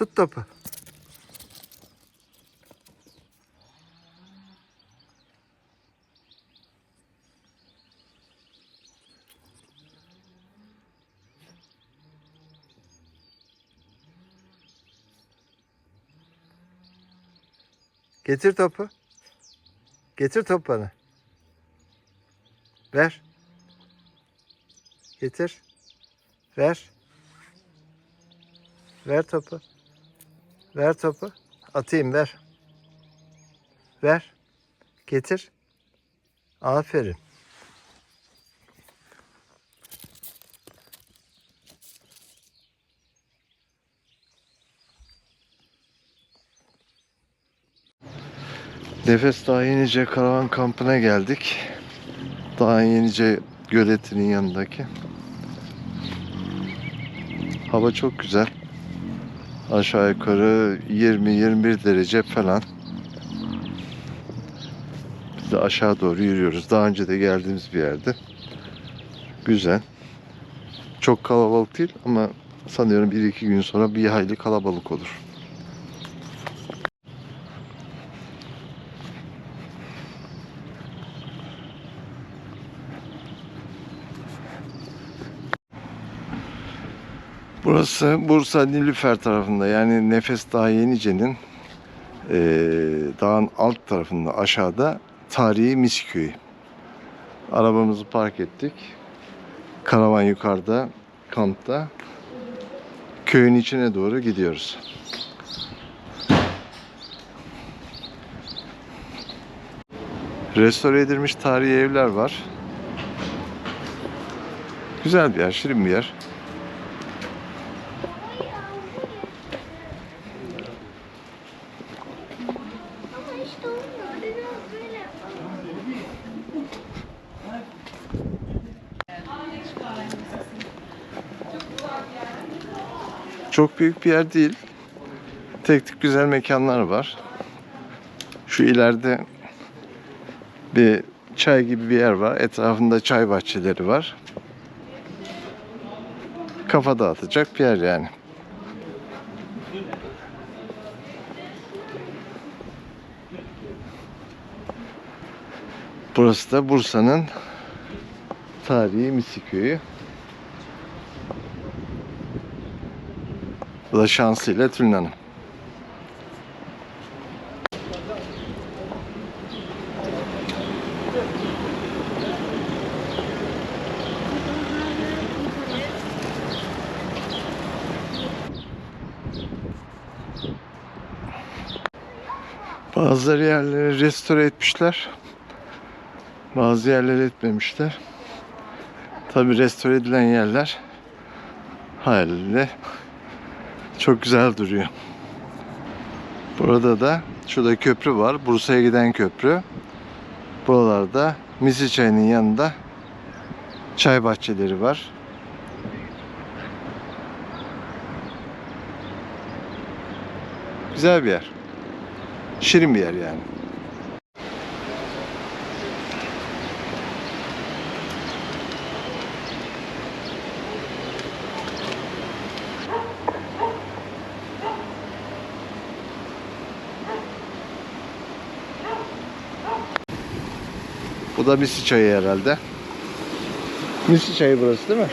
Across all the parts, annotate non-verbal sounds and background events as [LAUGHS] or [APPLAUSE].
Tut topu. Getir topu. Getir topu bana. Ver. Getir. Ver. Ver topu. Ver topu. Atayım ver. Ver. Getir. Aferin. Nefes Dağ Yenice Karavan Kampı'na geldik. Dağ Yenice göletinin yanındaki. Hava çok güzel. Aşağı yukarı 20-21 derece falan. Biz de aşağı doğru yürüyoruz. Daha önce de geldiğimiz bir yerde. Güzel. Çok kalabalık değil ama sanıyorum 1-2 gün sonra bir hayli kalabalık olur. Burası Bursa Nilüfer tarafında yani Nefes Dağı Yenice'nin eee, dağın alt tarafında aşağıda tarihi Misköy'ü. Arabamızı park ettik. Karavan yukarıda kampta. Köyün içine doğru gidiyoruz. Restore edilmiş tarihi evler var. Güzel bir yer, şirin bir yer. Çok büyük bir yer değil. Tek tük güzel mekanlar var. Şu ileride bir çay gibi bir yer var. Etrafında çay bahçeleri var. Kafa dağıtacak bir yer yani. Burası da Bursa'nın tarihi Misiköy'ü. Bu da şansıyla Tülin Hanım. Bazıları yerleri restore etmişler. Bazı yerleri etmemişler. Tabi restore edilen yerler haliyle çok güzel duruyor. Burada da şurada köprü var. Bursa'ya giden köprü. Buralarda Misi Çayı'nın yanında çay bahçeleri var. Güzel bir yer. Şirin bir yer yani. Bu da Misi Çayı herhalde. Misi Çayı burası değil mi?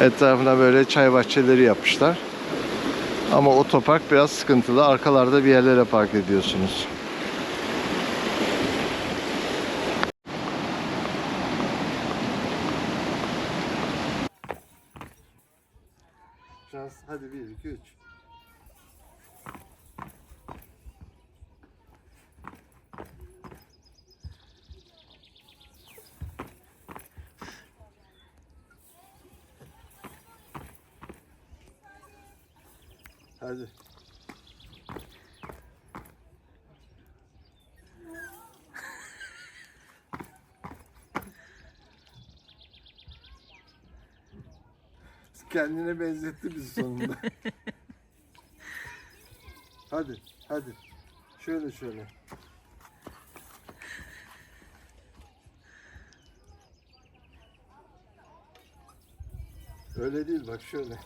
Etrafına böyle çay bahçeleri yapmışlar. Ama otopark biraz sıkıntılı. Arkalarda bir yerlere park ediyorsunuz. Hadi. Kendine benzetti bizi sonunda. [LAUGHS] hadi, hadi. Şöyle şöyle. Öyle değil bak şöyle.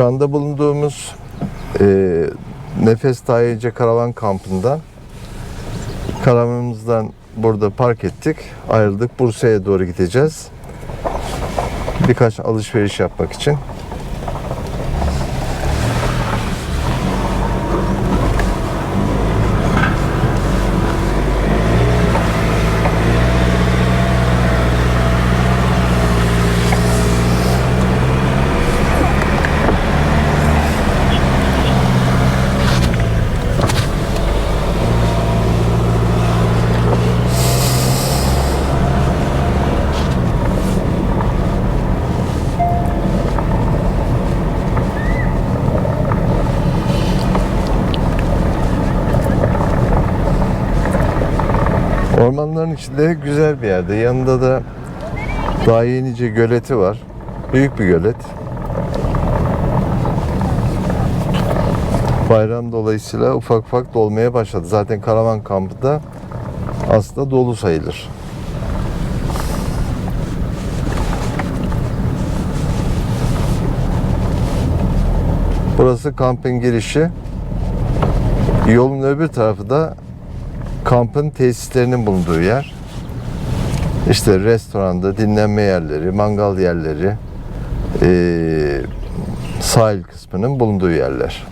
Şu anda bulunduğumuz e, Nefes Tayice Karavan Kampı'ndan karavanımızdan burada park ettik. Ayrıldık. Bursa'ya doğru gideceğiz. Birkaç alışveriş yapmak için. Ormanların içinde güzel bir yerde. Yanında da daha yenice göleti var. Büyük bir gölet. Bayram dolayısıyla ufak ufak dolmaya başladı. Zaten karavan kampı da aslında dolu sayılır. Burası kampın girişi. Yolun öbür tarafı da kampın tesislerinin bulunduğu yer. İşte restoranda, dinlenme yerleri, mangal yerleri, eee, sahil kısmının bulunduğu yerler.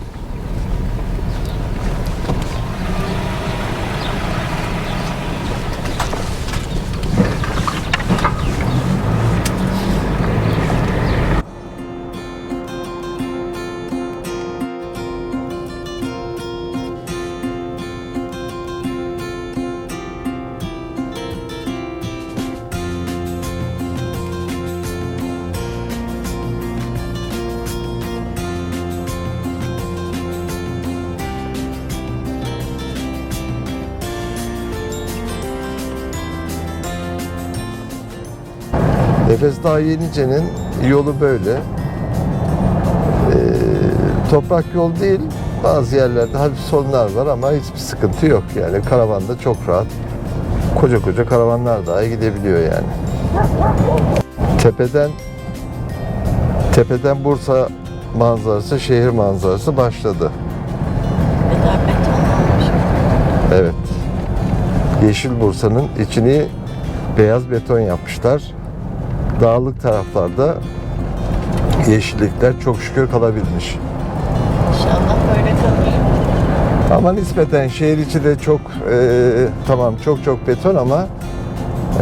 Nefes Dağ Yenice'nin yolu böyle. Ee, toprak yol değil. Bazı yerlerde hafif sorunlar var ama hiçbir sıkıntı yok yani. Karavanda çok rahat. Koca koca karavanlar dahi gidebiliyor yani. Tepeden tepeden Bursa manzarası, şehir manzarası başladı. Daha. Evet. Yeşil Bursa'nın içini beyaz beton yapmışlar. Dağlık taraflarda yeşillikler çok şükür kalabilmiş. İnşallah böyle kalır. Ama nispeten şehir içi de çok e, tamam çok çok beton ama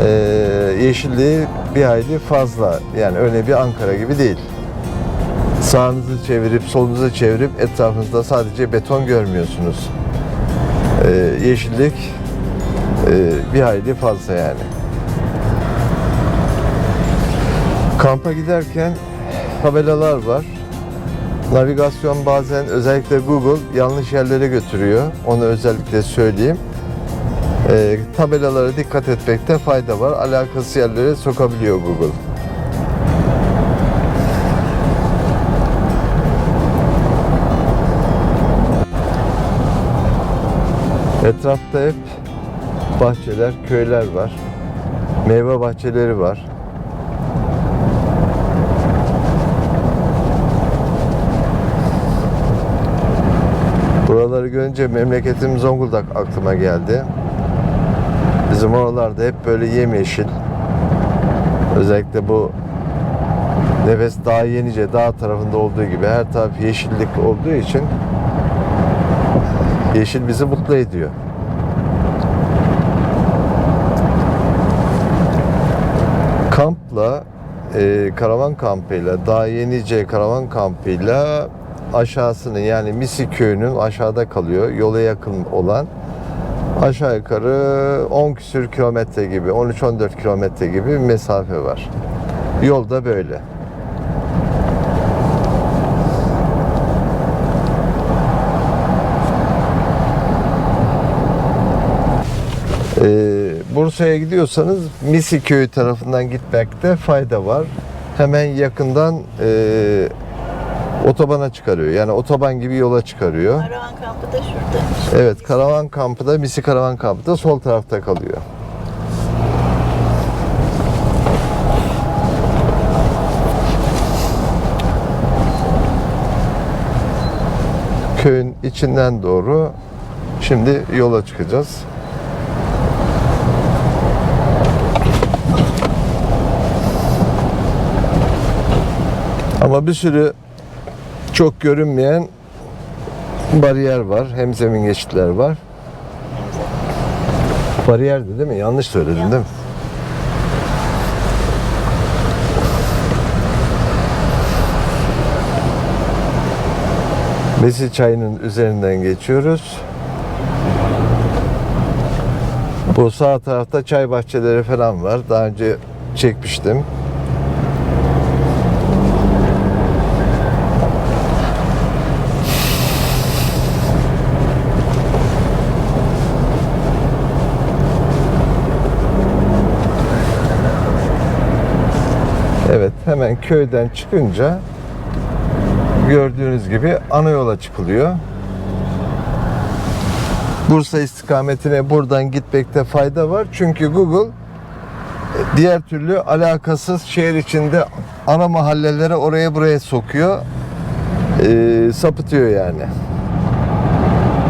e, yeşilliği bir hayli fazla. Yani öyle bir Ankara gibi değil. Sağınızı çevirip solunuzu çevirip etrafınızda sadece beton görmüyorsunuz. E, yeşillik e, bir hayli fazla yani. Kampa giderken tabelalar var. Navigasyon bazen özellikle Google yanlış yerlere götürüyor. Onu özellikle söyleyeyim. Ee, tabelalara dikkat etmekte fayda var. Alakasız yerlere sokabiliyor Google. Etrafta hep bahçeler, köyler var. Meyve bahçeleri var. Buraları görünce memleketim Zonguldak aklıma geldi. Bizim oralarda hep böyle yemyeşil. Özellikle bu Nefes Dağ Yenice dağ tarafında olduğu gibi her taraf yeşillik olduğu için yeşil bizi mutlu ediyor. Kampla e, karavan kampıyla Dağ Yenice karavan kampıyla aşağısının yani Misi köyünün aşağıda kalıyor. Yola yakın olan aşağı yukarı 10 küsür kilometre gibi 13-14 kilometre gibi bir mesafe var. Yol da böyle. Ee, Bursa'ya gidiyorsanız Misi köyü tarafından gitmekte fayda var. Hemen yakından e, otobana çıkarıyor. Yani otoban gibi yola çıkarıyor. Karavan kampı da şuradaymış. Evet, karavan kampı da Misi Karavan kampı da sol tarafta kalıyor. Köyün içinden doğru şimdi yola çıkacağız. Ama bir sürü çok görünmeyen bariyer var. Hem zemin geçitler var. Bariyerdi değil mi? Yanlış söyledin değil mi? Yanlış. Besi çayının üzerinden geçiyoruz. Bu sağ tarafta çay bahçeleri falan var. Daha önce çekmiştim. Evet, hemen köyden çıkınca gördüğünüz gibi ana yola çıkılıyor. Bursa istikametine buradan gitmekte fayda var. Çünkü Google e, diğer türlü alakasız şehir içinde ana mahallelere oraya buraya sokuyor. Ee, sapıtıyor yani.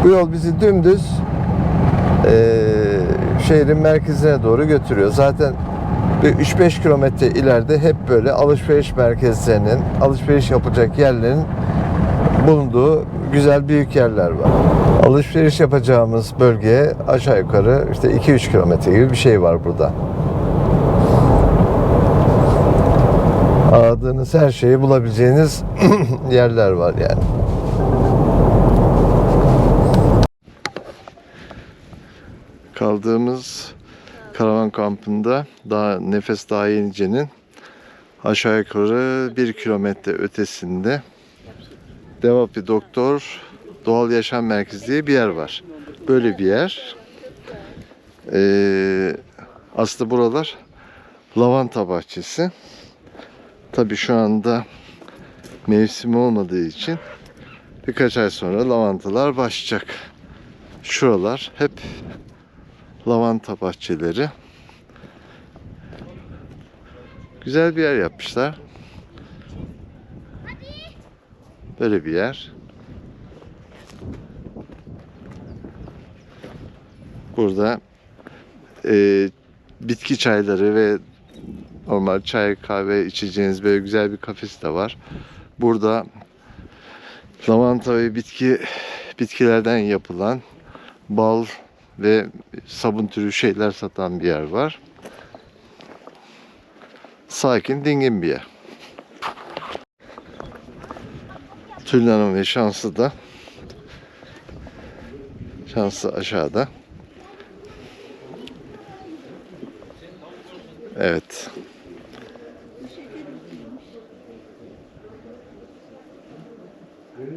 Bu yol bizi dümdüz ee, şehrin merkezine doğru götürüyor. Zaten bir 3-5 kilometre ileride hep böyle alışveriş merkezlerinin, alışveriş yapacak yerlerin bulunduğu güzel büyük yerler var. Alışveriş yapacağımız bölgeye aşağı yukarı işte 2-3 kilometre gibi bir şey var burada. Aradığınız her şeyi bulabileceğiniz [CLEARS THROAT] yerler var yani. Kaldığımız karavan kampında daha nefes daha yenicenin aşağı yukarı bir kilometre ötesinde Devapi Doktor Doğal Yaşam Merkezi diye bir yer var. Böyle bir yer. Ee, aslında buralar lavanta bahçesi. Tabi şu anda mevsimi olmadığı için birkaç ay sonra lavantalar başlayacak. Şuralar hep lavanta bahçeleri. Güzel bir yer yapmışlar. Böyle bir yer. Burada e, bitki çayları ve normal çay kahve içeceğiniz böyle güzel bir kafesi de var. Burada lavanta ve bitki bitkilerden yapılan bal ve sabun türü şeyler satan bir yer var. Sakin, dingin bir yer. Tülin Hanım ve Şanslı da Şanslı aşağıda. Evet.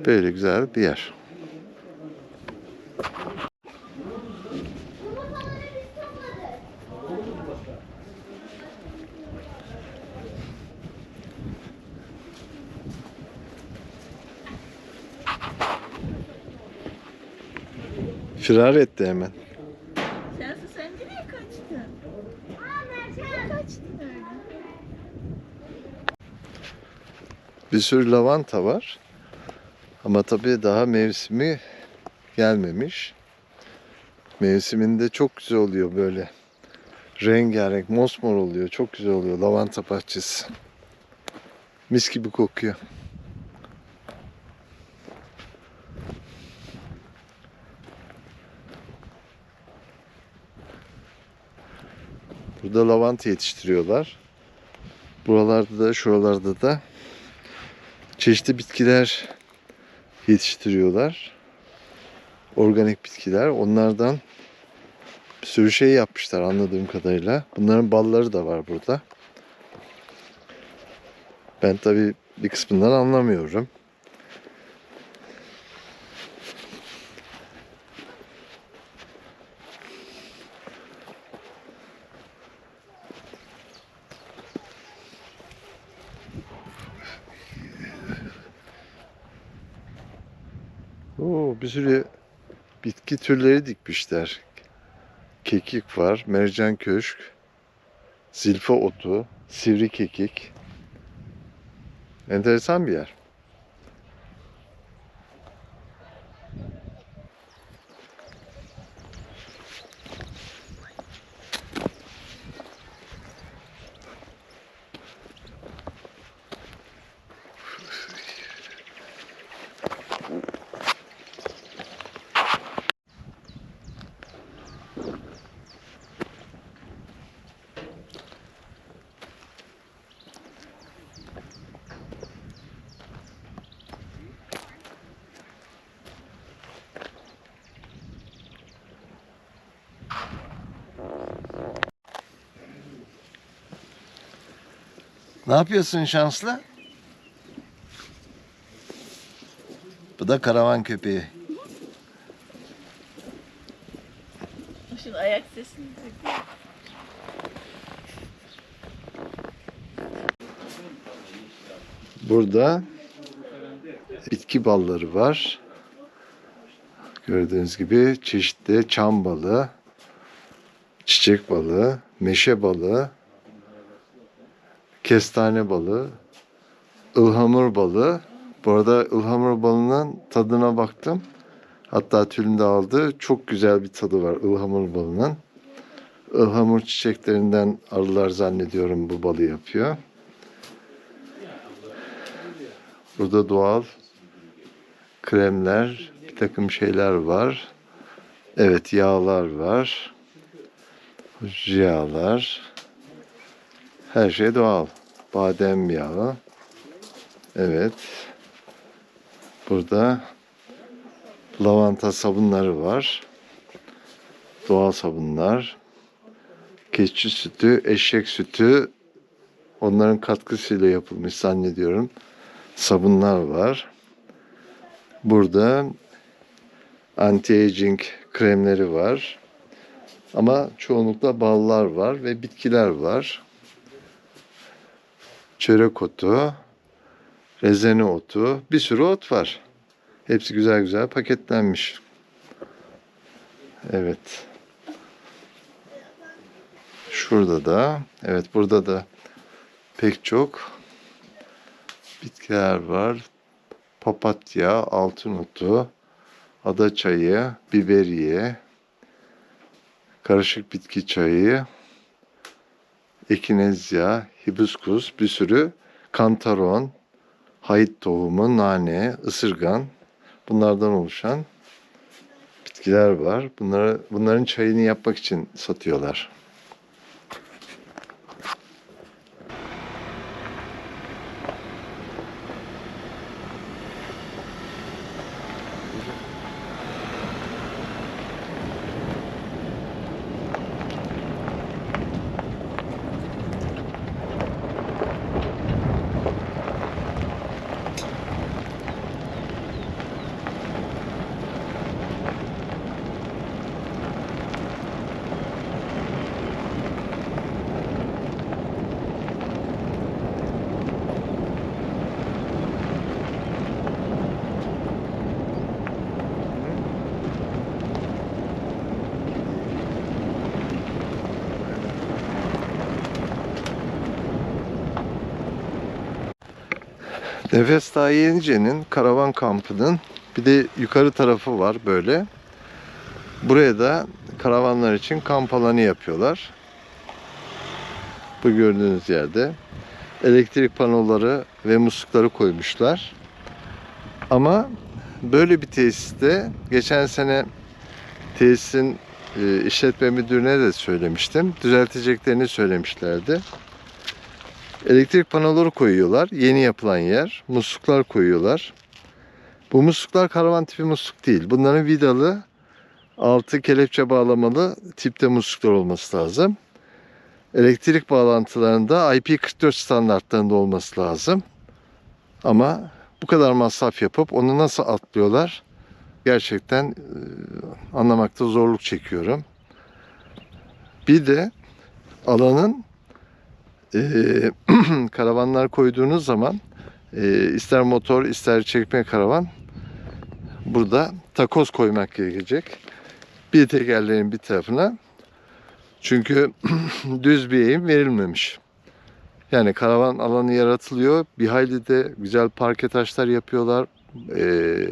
Böyle güzel bir yer. Firar etti hemen. Şansı sen nereye kaçtın? Nereye kaçtın öyle? Bir sürü lavanta var. Ama tabii daha mevsimi gelmemiş. Mevsiminde çok güzel oluyor böyle. Rengarenk, mosmor oluyor. Çok güzel oluyor lavanta bahçesi. Mis gibi kokuyor. Burada lavanta yetiştiriyorlar. Buralarda da şuralarda da çeşitli bitkiler yetiştiriyorlar. Organik bitkiler. Onlardan bir sürü şey yapmışlar anladığım kadarıyla. Bunların balları da var burada. Ben tabii bir kısmından anlamıyorum. Bir sürü bitki türleri dikmişler. Kekik var, mercan köşk, zilfa otu, sivri kekik. Enteresan bir yer. Ne yapıyorsun şanslı? Bu da karavan köpeği. Şimdi ayak sesini duyuyor. Burada bitki balları var. Gördüğünüz gibi çeşitli çam balı, çiçek balığı, meşe balığı, kestane balığı, ılhamur balığı. Bu arada ılhamur balının tadına baktım. Hatta Tülin de aldı. Çok güzel bir tadı var ılhamur balının. Ilhamur çiçeklerinden arılar zannediyorum bu balı yapıyor. Burada doğal kremler, bir takım şeyler var. Evet yağlar var. Yağlar. Her şey doğal. Badem yağı. Evet. Burada lavanta sabunları var. Doğal sabunlar. Keçi sütü, eşek sütü onların katkısıyla yapılmış zannediyorum sabunlar var. Burada anti-aging kremleri var. Ama çoğunlukla ballar var ve bitkiler var. Çörek otu, rezene otu, bir sürü ot var. Hepsi güzel güzel paketlenmiş. Evet. Şurada da, evet burada da pek çok bitkiler var. Papatya, altın otu, ada çayı, biberiye, karışık bitki çayı, ekinezya, hibiskus, bir sürü kantaron, hayıt tohumu, nane, ısırgan bunlardan oluşan bitkiler var. Bunları, bunların çayını yapmak için satıyorlar. Nefes Dağı Yenice'nin karavan kampının bir de yukarı tarafı var böyle. Buraya da karavanlar için kamp alanı yapıyorlar. Bu gördüğünüz yerde elektrik panoları ve muslukları koymuşlar. Ama böyle bir tesiste geçen sene tesisin e, işletme müdürüne de söylemiştim. Düzelteceklerini söylemişlerdi. Elektrik panoları koyuyorlar. Yeni yapılan yer. Musluklar koyuyorlar. Bu musluklar karavan tipi musluk değil. Bunların vidalı, altı kelepçe bağlamalı tipte musluklar olması lazım. Elektrik bağlantılarında IP44 standartlarında olması lazım. Ama bu kadar masraf yapıp onu nasıl atlıyorlar? Gerçekten e, anlamakta zorluk çekiyorum. Bir de alanın e, [CLEARS THROAT] karavanlar koyduğunuz zaman e, ister motor ister çekme karavan burada takoz koymak gerekecek. Bir tekerleğin bir tarafına. Çünkü [CLEARS THROAT] düz bir eğim verilmemiş. Yani karavan alanı yaratılıyor. Bir hayli de güzel parke taşlar yapıyorlar. Ee,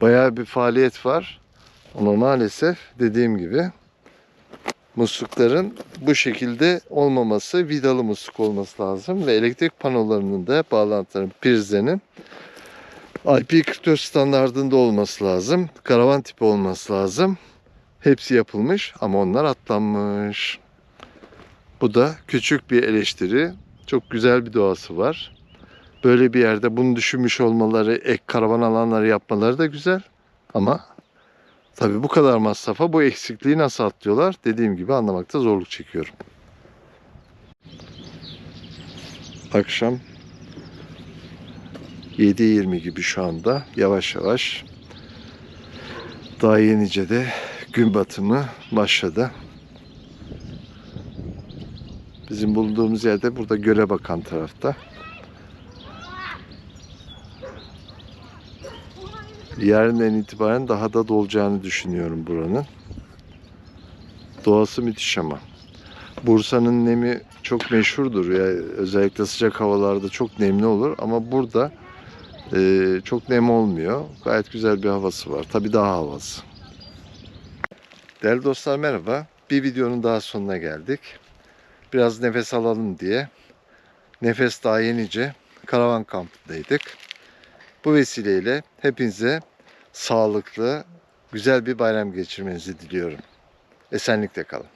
bayağı bir faaliyet var. Ama maalesef dediğim gibi muslukların bu şekilde olmaması, vidalı musluk olması lazım ve elektrik panolarının da bağlantıların, prizlerinin IP44 standartında olması lazım. Karavan tipi olması lazım. Hepsi yapılmış ama onlar atlanmış. Bu da küçük bir eleştiri. Çok güzel bir doğası var. Böyle bir yerde bunu düşünmüş olmaları, ek karavan alanları yapmaları da güzel. Ama tabii bu kadar masrafa bu eksikliği nasıl atlıyorlar? Dediğim gibi anlamakta zorluk çekiyorum. Akşam 7.20 gibi şu anda yavaş yavaş daha yenice de gün batımı başladı. Bizim bulunduğumuz yerde burada göle bakan tarafta. Yarından itibaren daha da dolacağını düşünüyorum buranın. Doğası müthiş ama. Bursa'nın nemi çok meşhurdur. Ya özellikle sıcak havalarda çok nemli olur ama burada e, çok nem olmuyor. Gayet güzel bir havası var. Tabii daha havası. Değerli dostlar merhaba. Bir videonun daha sonuna geldik. Biraz nefes alalım diye nefes daha yenice karavan kampındaydık. Bu vesileyle hepinize sağlıklı, güzel bir bayram geçirmenizi diliyorum. Esenlikle kalın.